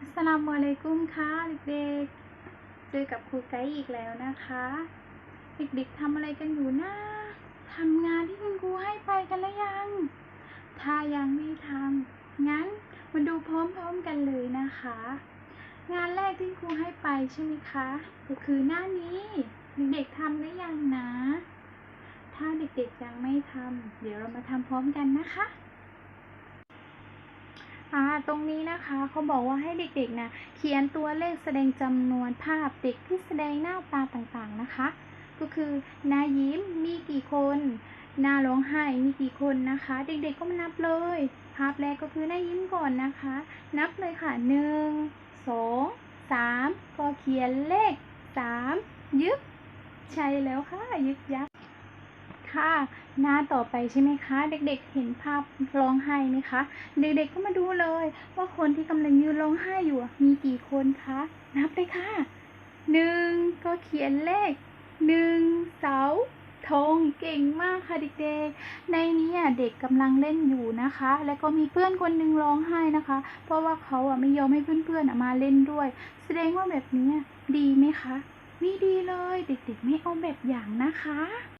อัสลามุอะลัยกุมค่ะเด็กๆเจอกับครูไกด์อีกแล้วนะคะ เด็กๆทำอะไรกันอยู่นะทำงานที่คุณครูให้ไปกันแล้วยัง ถ้ายังไม่ทำงั้นมาดูพร้อมๆกันเลยนะคะ งานแรกที่ครูให้ไปใช่ไหมคะก็คือหน้านี้เด็กๆทำได้ยังนะ ถ้าเด็กๆยังไม่ทำเดี๋ยวเรามาทำพร้อมกันนะคะ อ่าตรงนี้นะคะเขาบอกว่าให้เด็กๆนะเขียนตัวเลขแสดงจำนวนภาพเด็กที่แสดงหน้าตาต่างๆนะคะ ก็คือหน้ายิ้มมีกี่คนหน้าร้องไห้มีกี่คนนะคะ เด็กๆก็มานับเลย ภาพแรกก็คือหน้ายิ้มก่อนนะคะ นับเลยค่ะหนึ่งสองสามก็เขียนเลขสามยึบใช่แล้วค่ะ ยึบยับ ค่ะ หน้าต่อไปใช่ไหมคะ เด็กๆ เห็นภาพร้องไห้ไหมคะ เด็กๆก็มาดูเลย ว่าคนที่กำลังยืนร้องไห้อยู่มีกี่คนคะนับเลยค่ะหนึ่งก็เขียนเลขหนึ่งเสาธงเก่งมากค่ะเด็กๆ ในนี้เด็กกำลังเล่นอยู่นะคะ แล้วก็มีเพื่อนคนหนึงร้องไห้นะคะ เพราะว่าเขาอะไม่ยอมให้เพื่อนๆมาเล่นด้วย แสดงว่าแบบนี้ดีไหมคะ ไม่ดีเลย เด็กๆ ไม่เอาแบบอย่างนะคะ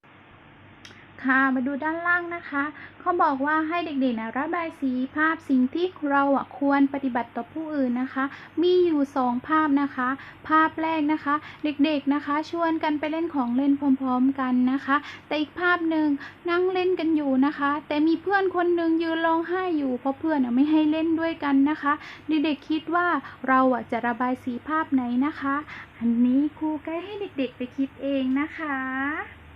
ค่ะมาดูด้านล่างนะคะเขาบอกว่าให้เด็กๆนะระบายสีภาพสิ่งที่เราอะควรปฏิบัติต่อผู้อื่นนะคะ มีอยู่สองภาพนะคะ ภาพแรกนะคะ เด็กๆนะคะ ชวนกันไปเล่นของเล่นพร้อม ๆ กันนะคะ แต่อีกภาพหนึ่งนั่งเล่นกันอยู่นะคะ แต่มีเพื่อนคนหนึ่งยืนร้องไห้อยู่เพราะเพื่อนไม่ให้เล่นด้วยกันนะคะ เด็กๆคิดว่าเราอะจะระบายสีภาพไหนนะคะ อันนี้ครูกด์ให้เด็กๆไปคิดเองนะคะ